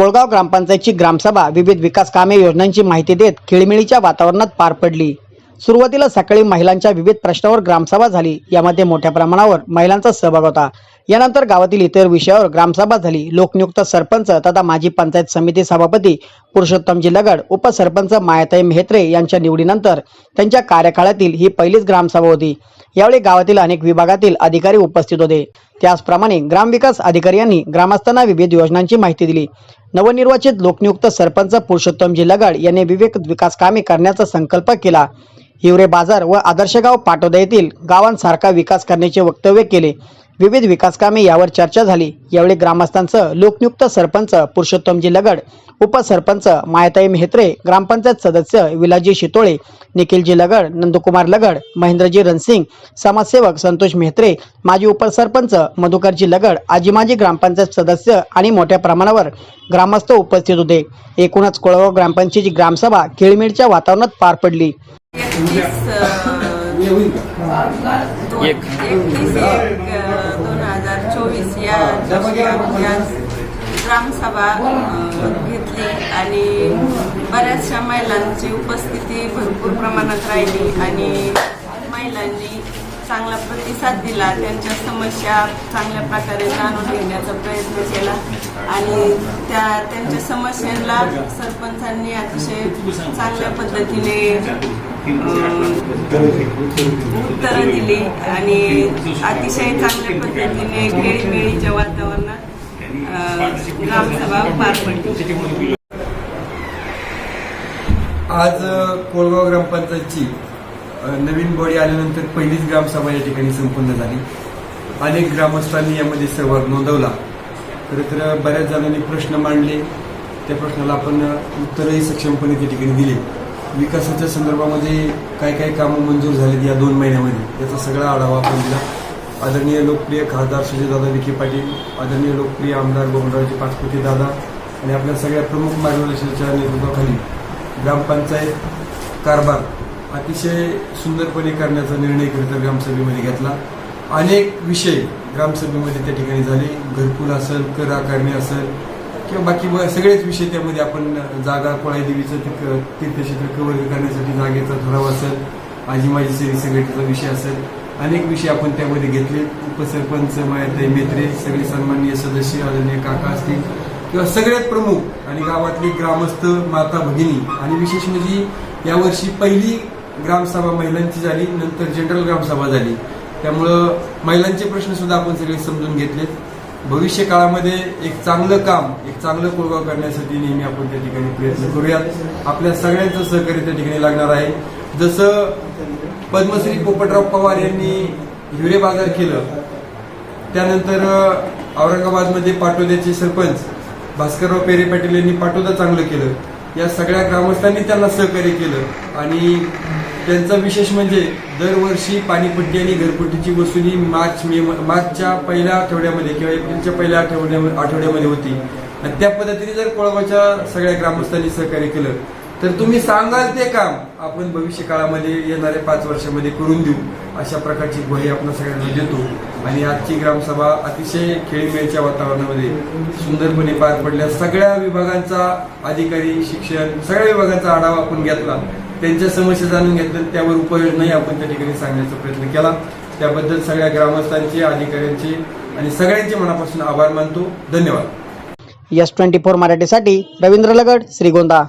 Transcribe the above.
कोळगाव ग्रामपंचायतची ग्रामसभा विविध विकास कामे योजनांची माहिती देत खिळमिळीच्या वातावरणात पार पडली. सुरुवातीला सकाळी महिलांच्या विविध प्रश्नावर ग्रामसभा झाली. यामध्ये मोठ्या प्रमाणावर महिलांचा सहभाग होता. यानंतर गावातील इतर विषयावर ग्रामसभा झाली. लोकनियुक्त सरपंच तथा माजी पंचायत समिती सभापती पुरुषोत्तम जिल्हागड उपसरपंच मायाताई मेहत्रे यांच्या निवडीनंतर त्यांच्या कार्यकाळातील ही पहिलीच ग्रामसभा होती. यावेळी गावातील अनेक विभागातील अधिकारी उपस्थित होते. त्याचप्रमाणे ग्रामविकास अधिकारी यांनी ग्रामस्थांना विविध योजनांची माहिती दिली. नवनिर्वाचित लोकनियुक्त सरपंच पुरुषोत्तम जिल्हागड यांनी विवेक विकास कामे करण्याचा संकल्प केला. हिवरे बाजार व आदर्शगाव पाटोदा येथील गावांसारखा विकास करण्याचे वक्तव्य केले. विविध विकास कामे यावर चर्चा झाली. यावेळी ग्रामस्थांचं लोकनियुक्त सरपंच पुरुषोत्तमजी लगड उपसरपंच मायाताई मेहत्रे ग्रामपंचायत सदस्य विलाजी शितोळे निखिलजी लगड नंदकुमार लगड महेंद्रजी रणसिंग समाजसेवक संतोष मेहत्रे माजी उपसरपंच मधुकरजी लगड आजी माजी ग्रामपंचायत सदस्य आणि मोठ्या प्रमाणावर ग्रामस्थ उपस्थित होते. एकूणच कोळगाव ग्रामपंचायतीची ग्रामसभा खेळमेळच्या वातावरणात पार पडली. एकतीस एक. एकतीस एक दोन हजार चोवीस या ग्रामसभा घेतली आणि बऱ्याचशा महिलांची उपस्थिती भरपूर प्रमाणात राहिली आणि महिलांनी चांगला प्रतिसाद दिला. त्यांच्या समस्या चांगल्या प्रकारे जाणून घेण्याचा प्रयत्न केला. आणि त्या त्यांच्या समस्यांना सरपंचांनी अतिशय चांगल्या पद्धतीने उत्तरं दिली आणि अतिशय चांगल्या पद्धतीने खेळीमेळीच्या वातावरणात ग्रामसभा पार पडली. आज कोळगाव ग्रामपंचायतची नवीन बॉडी आल्यानंतर पहिलीच ग्रामसभा या ठिकाणी संपन्न झाली. अनेक ग्रामस्थांनी यामध्ये सहभाग नोंदवला. खरं तर बऱ्याच जणांनी प्रश्न मांडले. त्या प्रश्नाला आपण उत्तरही सक्षमपणे त्या ठिकाणी दिले. विकासाच्या संदर्भामध्ये काय काय कामं मंजूर झालीत या दोन महिन्यामध्ये याचा सगळा आढावा आपण दिला. आदरणीय लोकप्रिय खासदार सुजयदादा विखे पाटील आदरणीय लोकप्रिय आमदार गोविंदरावजी पाचपुते दादा आणि आपल्या सगळ्या प्रमुख मार्गदर्शनाच्या नेतृत्वाखाली ग्रामपंचायत कारभार अतिशय सुंदरपणे करण्याचा निर्णय खरं तर ग्रामसभेमध्ये घेतला. अनेक विषय ग्रामसभेमध्ये त्या ठिकाणी झाले. घरकुल असेल कर आकारणी असेल किंवा बाकी सगळेच विषय त्यामध्ये आपण जागा कोळाई देवीचं क- तीर्थक्षेत्र कव्हर करण्यासाठी जागेचा ठराव असेल आजी माझी सेवी संघटनेचा विषय असेल अनेक विषय आपण त्यामध्ये घेतले. उपसरपंच मायाताई मेत्रे सगळे सन्माननीय सदस्य आदरणीय काका असतील किंवा सगळ्यात प्रमुख आणि गावातली ग्रामस्थ माता भगिनी आणि विशेष म्हणजे यावर्षी पहिली ग्रामसभा महिलांची झाली नंतर जनरल ग्रामसभा झाली. त्यामुळं महिलांचे प्रश्न सुद्धा आपण सगळे समजून घेतलेत. भविष्य काळामध्ये एक चांगलं काम एक चांगलं कोळगाव करण्यासाठी नेहमी आपण त्या ठिकाणी प्रयत्न करूयात. आपल्या सगळ्यांचं सहकार्य त्या ठिकाणी लागणार आहे. जसं पद्मश्री पोपटराव पवार यांनी हिवरे बाजार केलं त्यानंतर औरंगाबादमध्ये पाटोद्याचे सरपंच भास्करराव पेरे पाटील यांनी पाटोदा चांगलं केलं. या सगळ्या ग्रामस्थांनी त्यांना सहकार्य केलं. आणि त्यांचा विशेष म्हणजे दरवर्षी पाणीपट्टी आणि घरपट्टीची वसुली मार्च मे मार्चच्या पहिल्या आठवड्यामध्ये किंवा एप्रिलच्या पहिल्या आठवड्यामध्ये आठवड्यामध्ये होती. आणि त्या पद्धतीने जर कोळवाच्या सगळ्या ग्रामस्थांनी सहकार्य केलं तर तुम्ही सांगाल ते काम आपण भविष्य काळामध्ये येणाऱ्या पाच वर्षामध्ये करून देऊ. अशा प्रकारची ग्वाही आपण सगळ्यांना देतो. आणि आजची ग्रामसभा अतिशय खेळीमेळच्या वातावरणामध्ये सुंदरपणे पार पडल्या. सगळ्या विभागांचा अधिकारी शिक्षण सगळ्या विभागांचा आढावा आपण घेतला. त्यांच्या समस्या जाणून घेतल्या. त्यावर उपाययोजनाही आपण त्या ठिकाणी सांगण्याचा प्रयत्न केला. त्याबद्दल सगळ्या ग्रामस्थांचे अधिकाऱ्यांचे आणि सगळ्यांचे मनापासून आभार मानतो. धन्यवाद. यस ट्वेंटी फोर मराठीसाठी रवींद्र लगड श्रीगोंदा.